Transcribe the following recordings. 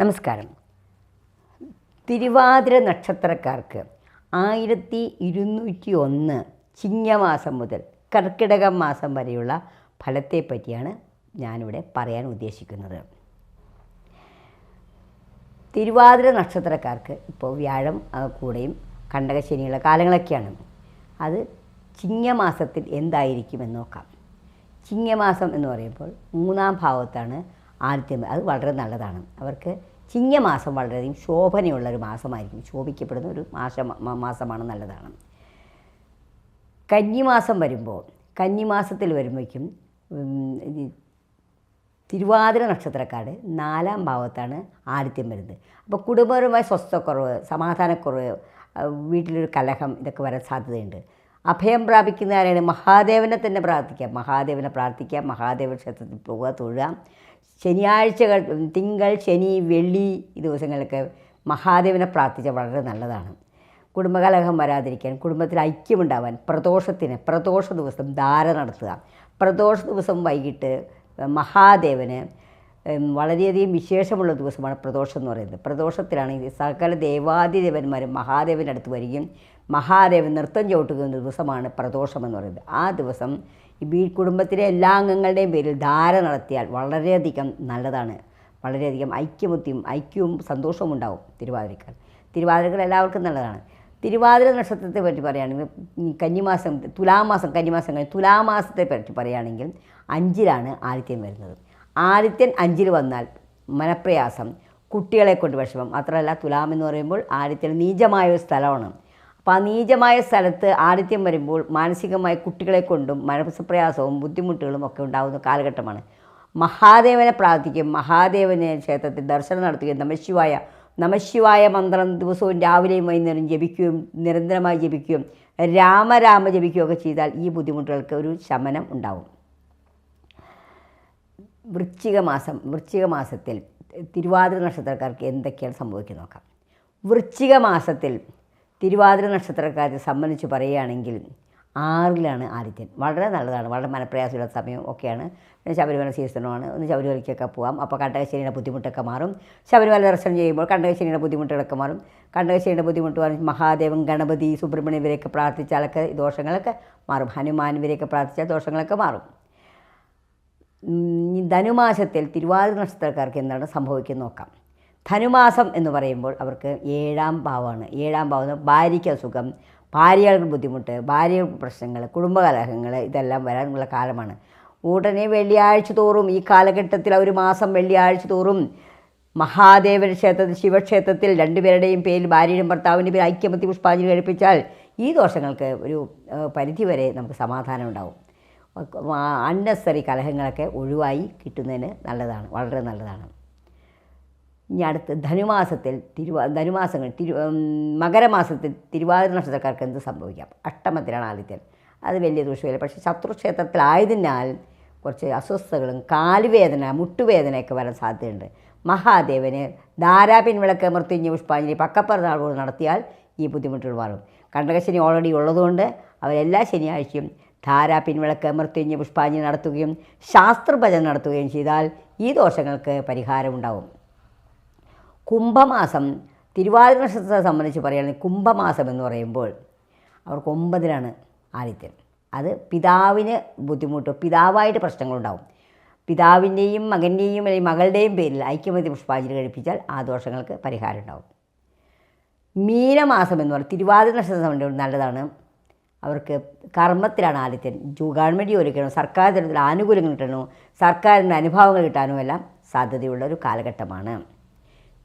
നമസ്കാരം. തിരുവാതിര നക്ഷത്രക്കാർക്ക് ആയിരത്തി ഇരുന്നൂറ്റി ഒന്ന് ചിങ്ങമാസം മുതൽ കർക്കിടകം മാസം വരെയുള്ള ഫലത്തെ പറ്റിയാണ് ഞാനിവിടെ പറയാൻ ഉദ്ദേശിക്കുന്നത്. തിരുവാതിര നക്ഷത്രക്കാർക്ക് ഇപ്പോൾ വ്യാഴം കൂടെയും കണ്ടകശനിയുള്ള കാലങ്ങളൊക്കെയാണ്. അത് ചിങ്ങമാസത്തിൽ എന്തായിരിക്കുമെന്ന് നോക്കാം. ചിങ്ങമാസം എന്ന് പറയുമ്പോൾ മൂന്നാം ഭാവത്താണ് ആദ്യം അത് വളരെ നല്ലതാണ്. അവർക്ക് ചിങ്ങമാസം വളരെയധികം ശോഭനയുള്ള ഒരു മാസമായിരിക്കും. ശോഭിക്കപ്പെടുന്ന ഒരു മാസ മാസമാണ് നല്ലതാണ്. കന്നിമാസം വരുമ്പോൾ കന്നിമാസത്തിൽ വരുമ്പോഴേക്കും തിരുവാതിര നക്ഷത്രക്കാട് നാലാം ഭാവത്താണ് ആദിത്യം വരുന്നത്. അപ്പോൾ കുടുംബപരമായ സ്വസ്ഥക്കുറവ് സമാധാനക്കുറവ് വീട്ടിലൊരു കലഹം ഇതൊക്കെ വരാൻ സാധ്യതയുണ്ട്. അഭയം പ്രാപിക്കുന്ന ആരെയാണ് മഹാദേവനെ തന്നെ പ്രാർത്ഥിക്കാം. മഹാദേവനെ പ്രാർത്ഥിക്കാം. മഹാദേവ ക്ഷേത്രത്തിൽ പോവുക തൊഴുക. ശനിയാഴ്ചകൾ തിങ്കൾ ശനി വെള്ളി ഈ ദിവസങ്ങളിലൊക്കെ മഹാദേവനെ പ്രാർത്ഥിച്ചാൽ വളരെ നല്ലതാണ്. കുടുംബകലഹം വരാതിരിക്കാൻ കുടുംബത്തിൽ ഐക്യമുണ്ടാവാൻ പ്രദോഷത്തിന് പ്രദോഷ ദിവസം ധാര നടത്തുക. പ്രദോഷ ദിവസം വൈകിട്ട് മഹാദേവന് വളരെയധികം വിശേഷമുള്ള ദിവസമാണ് പ്രദോഷം എന്ന് പറയുന്നത്. പ്രദോഷത്തിലാണ് ഈ സകല ദേവാദിദേവന്മാരും മഹാദേവന്റെ അടുത്ത് വരികയും മഹാദേവൻ നൃത്തം ചവിട്ടുന്ന ദിവസമാണ് പ്രദോഷം എന്ന് പറയുന്നത്. ആ ദിവസം ഈ കുടുംബത്തിലെ എല്ലാ അംഗങ്ങളുടെയും പേരിൽ ധാര നടത്തിയാൽ വളരെയധികം നല്ലതാണ്. വളരെയധികം ഐക്യബുദ്ധിയും ഐക്യവും സന്തോഷവും ഉണ്ടാവും തിരുവാതിരക്കാർ. തിരുവാതിരകൾ എല്ലാവർക്കും നല്ലതാണ്. തിരുവാതിര നക്ഷത്രത്തെ പറ്റി പറയുകയാണെങ്കിൽ കന്നിമാസം തുലാമാസം കന്നിമാസം കഴിഞ്ഞ് തുലാമാസത്തെ പറ്റി പറയുകയാണെങ്കിൽ അഞ്ചിലാണ് ആദിത്യം വരുന്നത്. ആദിത്യൻ അഞ്ചിൽ വന്നാൽ മനപ്രയാസം കുട്ടികളെ കൊണ്ട് വിഷമം മാത്രമല്ല തുലാം എന്ന് പറയുമ്പോൾ ആദിത്യൻ നീചമായ ഒരു സ്ഥലമാണ്. നീചമായ സ്ഥലത്ത് ആദിത്യം വരുമ്പോൾ മാനസികമായി കുട്ടികളെ കൊണ്ടും മനസ്സപ്രയാസവും ബുദ്ധിമുട്ടുകളും ഒക്കെ ഉണ്ടാകുന്ന കാലഘട്ടമാണ്. മഹാദേവനെ പ്രാർത്ഥിക്കും. മഹാദേവനെ ക്ഷേത്രത്തിൽ ദർശനം നടത്തുകയും നമശിവായ നമശിവായ മന്ത്രം ദിവസവും രാവിലെയും വൈകുന്നേരം ജപിക്കുകയും നിരന്തരമായി ജപിക്കുകയും രാമരാമ ജപിക്കുകയൊക്കെ ചെയ്താൽ ഈ ബുദ്ധിമുട്ടുകൾക്ക് ഒരു ശമനം ഉണ്ടാവും. വൃശ്ചിക മാസം വൃശ്ചിക മാസത്തിൽ തിരുവാതിര നക്ഷത്രക്കാർക്ക് എന്തൊക്കെയാണ് സംഭവിക്കുന്നത് നോക്കാം. വൃശ്ചിക മാസത്തിൽ തിരുവാതിര നക്ഷത്രക്കാരെ സംബന്ധിച്ച് പറയുകയാണെങ്കിൽ ആറിലാണ് ആദിത്യൻ. വളരെ നല്ലതാണ്. വളരെ മനപ്രയാസമുള്ള സമയം ഒക്കെയാണ്. പിന്നെ ശബരിമല സീസണുമാണ്. ഒന്ന് ശബരിമലയ്ക്കൊക്കെ പോകാം അപ്പോൾ കണ്ടകശ്ശേരിയുടെ ബുദ്ധിമുട്ടൊക്കെ മാറും. ശബരിമല ദർശനം ചെയ്യുമ്പോൾ കണ്ടകശ്ശേരിയുടെ ബുദ്ധിമുട്ടുകളൊക്കെ മാറും. കണ്ടകശ്ശേരിയുടെ ബുദ്ധിമുട്ട് മാറും. മഹാദേവൻ ഗണപതി സുബ്രഹ്മണ്യം ഇവരെയൊക്കെ പ്രാർത്ഥിച്ചാലൊക്കെ ദോഷങ്ങളൊക്കെ മാറും. ഹനുമാൻ ഇവരെയൊക്കെ പ്രാർത്ഥിച്ചാൽ ദോഷങ്ങളൊക്കെ മാറും. ധനുമാസത്തിൽ തിരുവാതിര നക്ഷത്രക്കാർക്ക് എന്താണ് സംഭവിക്കുന്നത് നോക്കാം. ധനുമാസം എന്ന് പറയുമ്പോൾ അവർക്ക് ഏഴാം ഭാവമാണ് ഏഴാം ഭാവം ഭാര്യയ്ക്ക് അസുഖം ഭാര്യകൾക്ക് ബുദ്ധിമുട്ട് ഭാര്യകൾക്ക് പ്രശ്നങ്ങൾ കുടുംബകലഹങ്ങൾ ഇതെല്ലാം വരാനുള്ള കാലമാണ്. ഉടനെ വെള്ളിയാഴ്ച തോറും ഈ കാലഘട്ടത്തിൽ ഒരു മാസം വെള്ളിയാഴ്ച തോറും മഹാദേവൻ ക്ഷേത്രത്തിൽ ശിവക്ഷേത്രത്തിൽ രണ്ടുപേരുടെയും പേരിൽ ഭാര്യയുടെയും ഭർത്താവിന്റെ പേര് ഐക്യമത്തി പുഷ്പാഞ്ജലി കഴിപ്പിച്ചാൽ ഈ ദോഷങ്ങൾക്ക് ഒരു പരിധിവരെ നമുക്ക് സമാധാനം ഉണ്ടാവും. അൺനെസറി കലഹങ്ങളൊക്കെ ഒഴിവായി കിട്ടുന്നതിന് നല്ലതാണ് വളരെ നല്ലതാണ്. ഇനി അടുത്ത് ധനുമാസത്തിൽ തിരുവാ ധനുമാസങ്ങൾ തിരു മകരമാസത്തിൽ തിരുവാതിര നക്ഷത്രക്കാർക്ക് എന്ത് സംഭവിക്കാം? അഷ്ടമത്തിലാണ് ആദിത്യൻ. അത് വലിയ ദോഷമില്ല പക്ഷേ ശത്രുക്ഷേത്രത്തിലായതിനാൽ കുറച്ച് അസ്വസ്ഥതകളും കാലുവേദന മുട്ടുവേദനയൊക്കെ വരാൻ സാധ്യതയുണ്ട്. മഹാദേവന് ധാരാ പിൻവിളക്ക് മൃത്യുഞ്ഞ പുഷ്പാഞ്ജലി പക്കപ്പറന്നാളുകൾ നടത്തിയാൽ ഈ ബുദ്ധിമുട്ടുകൾ മാറും. കണ്ടകശനി ഓൾറെഡി ഉള്ളതുകൊണ്ട് അവരെല്ലാ ശനിയാഴ്ചയും ധാരാ പിൻവിളക്ക് മൃത്യുഞ്ഞ പുഷ്പാഞ്ജലി നടത്തുകയും ശാസ്ത്രഭജനം നടത്തുകയും ചെയ്താൽ ഈ ദോഷങ്ങൾക്ക് പരിഹാരമുണ്ടാവും. കുംഭമാസം തിരുവാതിര നക്ഷത്രത്തെ സംബന്ധിച്ച് പറയുകയാണെങ്കിൽ കുംഭമാസം എന്ന് പറയുമ്പോൾ അവർക്ക് ഒമ്പതിനാണ് ആദിത്യൻ. അത് പിതാവിന് ബുദ്ധിമുട്ടോ പിതാവായിട്ട് പ്രശ്നങ്ങളുണ്ടാവും. പിതാവിന്റെയും മകന്റെയും അല്ലെങ്കിൽ മകളുടെയും പേരിൽ ഐക്യമതി പുഷ്പാഞ്ജലി കഴിപ്പിച്ചാൽ ആ ദോഷങ്ങൾക്ക് പരിഹാരം ഉണ്ടാവും. മീനമാസം എന്ന് പറയുന്നത് തിരുവാതിര നക്ഷത്രം സംബന്ധിച്ച് നല്ലതാണ്. അവർക്ക് കർമ്മത്തിലാണ് ആദിത്യൻ. ജോ- ഗവൺമെന്റ് ജോലി കിട്ടണം സർക്കാർ തരത്തിൽ ആനുകൂല്യങ്ങൾ കിട്ടണോ സർക്കാരിന്റെ അനുഭവങ്ങൾ കിട്ടാനോ എല്ലാം സാധ്യതയുള്ള ഒരു കാലഘട്ടമാണ്.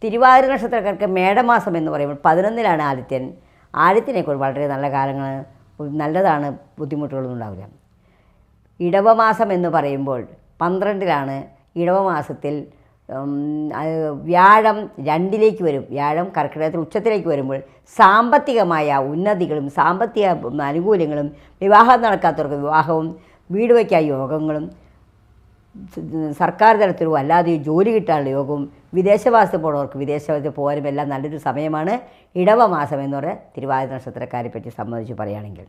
തിരുവാതിര നക്ഷത്രക്കാർക്ക് മേടമാസം എന്ന് പറയുമ്പോൾ പതിനൊന്നിലാണ് ആദിത്യൻ. ആദിത്യനെക്കുറിച്ച് വളരെ നല്ല കാലങ്ങൾ നല്ലതാണ് ബുദ്ധിമുട്ടുകളൊന്നും ഉണ്ടാവില്ല. ഇടവമാസം എന്ന് പറയുമ്പോൾ പന്ത്രണ്ടിലാണ് ഇടവമാസത്തിൽ വ്യാഴം രണ്ടിലേക്ക് വരും. വ്യാഴം കർക്കിടകത്തിൽ ഉച്ചത്തിലേക്ക് വരുമ്പോൾ സാമ്പത്തികമായ ഉന്നതികളും സാമ്പത്തിക ആനുകൂല്യങ്ങളും വിവാഹം നടക്കാത്തവർക്ക് വിവാഹവും വീട് വയ്ക്കാൻ യോഗങ്ങളും സർക്കാർ തലത്തിലും അല്ലാതെ ജോലി കിട്ടാനുള്ള യോഗവും വിദേശവാസത്തിൽ പോണവർക്ക് വിദേശവാസത്തിൽ പോകാനും എല്ലാം നല്ലൊരു സമയമാണ്. ഇടവ മാസം എന്ന് പറയുന്ന തിരുവാതിര നക്ഷത്രക്കാരെ പറ്റി സംബന്ധിച്ച് പറയുകയാണെങ്കിൽ.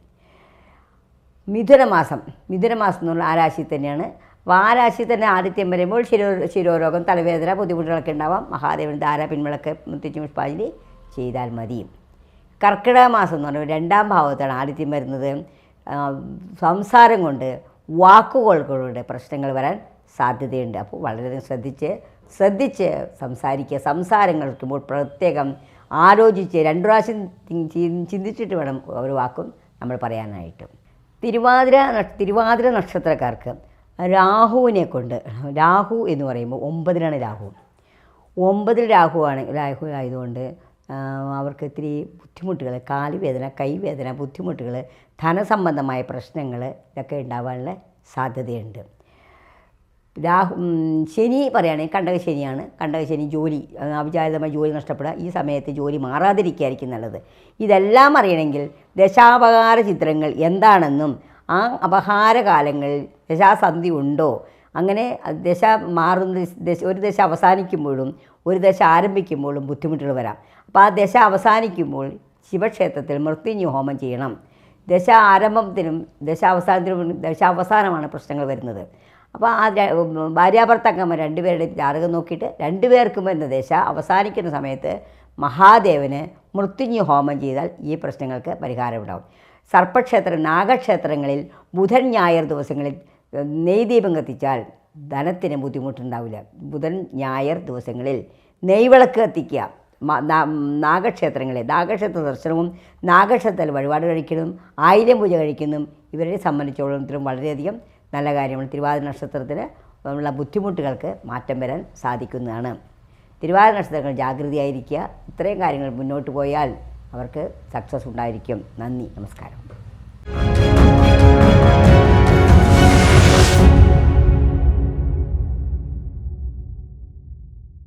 മിഥുനമാസം മിഥുനമാസം എന്ന് പറഞ്ഞാൽ ആ രാശി തന്നെയാണ്. അപ്പോൾ ആ രാശി തന്നെ ആദിത്യം വരുമ്പോൾ ശിരോ ശിരോരോഗം തലവേദന ബുദ്ധിമുട്ടുകളൊക്കെ ഉണ്ടാവാം. മഹാദേവൻ ധാര പിന്മളക്ക് മുത്തിച്ചു പുഷ്പാഞ്ജലി ചെയ്താൽ മതി. കർക്കിടക മാസം എന്ന് പറയുമ്പോൾ രണ്ടാം ഭാവത്താണ് ആദിത്യം വരുന്നത്. സംസാരം കൊണ്ട് വാക്കുകളുടെ പ്രശ്നങ്ങൾ വരാൻ സാധ്യതയുണ്ട്. അപ്പോൾ വളരെയധികം ശ്രദ്ധിച്ച് ശ്രദ്ധിച്ച് സംസാരിക്കുക. സംസാരങ്ങൾ വയ്ക്കുമ്പോൾ പ്രത്യേകം ആലോചിച്ച് രണ്ടു പ്രാവശ്യം ചിന്തിച്ചിട്ട് വേണം ഒരു വാക്കും നമ്മൾ പറയാനായിട്ട്. തിരുവാതിര തിരുവാതിര നക്ഷത്രക്കാർക്ക് രാഹുവിനെ കൊണ്ട് രാഹു എന്ന് പറയുമ്പോൾ ഒമ്പതിനാണ് രാഹു. ഒമ്പതിൽ രാഹുവാണ് രാഹു ആയതുകൊണ്ട് അവർക്ക് ഇത്തിരി ബുദ്ധിമുട്ടുകൾ കാലുവേദന കൈവേദന ബുദ്ധിമുട്ടുകൾ ധനസംബന്ധമായ പ്രശ്നങ്ങൾ ഇതൊക്കെ ഉണ്ടാവാനുള്ള സാധ്യതയുണ്ട്. രാഹു ശനി പറയുകയാണെങ്കിൽ കണ്ടക ശനി ജോലി അവിചാരിതമായ ജോലി നഷ്ടപ്പെടുക. ഈ സമയത്ത് ജോലി മാറാതിരിക്കുകയായിരിക്കും നല്ലത്. ഇതെല്ലാം അറിയണമെങ്കിൽ ദശാപകാര ചിത്രങ്ങൾ എന്താണെന്നും ആ അപഹാരകാലങ്ങളിൽ ദശാസന്ധി ഉണ്ടോ അങ്ങനെ ദശ മാറുന്ന ദശ ഒരു ദശ അവസാനിക്കുമ്പോഴും ഒരു ദശ ആരംഭിക്കുമ്പോഴും ബുദ്ധിമുട്ടുകൾ വരാം. അപ്പോൾ ആ ദശ അവസാനിക്കുമ്പോൾ ശിവക്ഷേത്രത്തിൽ മൃത്യുഞ്ജ ഹോമം ചെയ്യണം. ദശ ആരംഭത്തിനും ദശ അവസാനത്തിനും ദശ അവസാനമാണ് പ്രശ്നങ്ങൾ വരുന്നത്. അപ്പോൾ ആ ഭാര്യാഭർത്താക്കന്മാർ രണ്ടുപേരുടെ ജാതകം നോക്കിയിട്ട് രണ്ടുപേർക്കും എന്ന ദശ അവസാനിക്കുന്ന സമയത്ത് മഹാദേവന് മൃത്യുഞ്ജ ഹോമം ചെയ്താൽ ഈ പ്രശ്നങ്ങൾക്ക് പരിഹാരം ഉണ്ടാകും സർപ്പക്ഷേത്ര നാഗക്ഷേത്രങ്ങളിൽ ബുധൻ ഞായർ ദിവസങ്ങളിൽ നെയ്ദീപം കത്തിച്ചാൽ ധനത്തിന് ബുദ്ധിമുട്ടുണ്ടാവില്ല. ബുധൻ ഞായർ ദിവസങ്ങളിൽ നെയ്വിളക്ക് കത്തിക്കുക. നാഗക്ഷേത്രങ്ങളെ നാഗക്ഷേത്ര ദർശനവും നാഗക്ഷേത്രത്തിൽ വഴിപാട് കഴിക്കുന്നതും ആയിരം പൂജ കഴിക്കുന്നതും ഇവരെ സംബന്ധിച്ചോളത്തിലും വളരെയധികം നല്ല കാര്യമാണ്. തിരുവാതിര നക്ഷത്രത്തിൽ ഉള്ള ബുദ്ധിമുട്ടുകൾക്ക് മാറ്റം വരാൻ സാധിക്കുന്നതാണ്. തിരുവാതിര നക്ഷത്രങ്ങൾ ജാഗ്രതയായിരിക്കുക. ഇത്രയും കാര്യങ്ങൾ മുന്നോട്ട് പോയാൽ അവർക്ക് സക്സസ് ഉണ്ടായിരിക്കും. നന്ദി. നമസ്കാരം.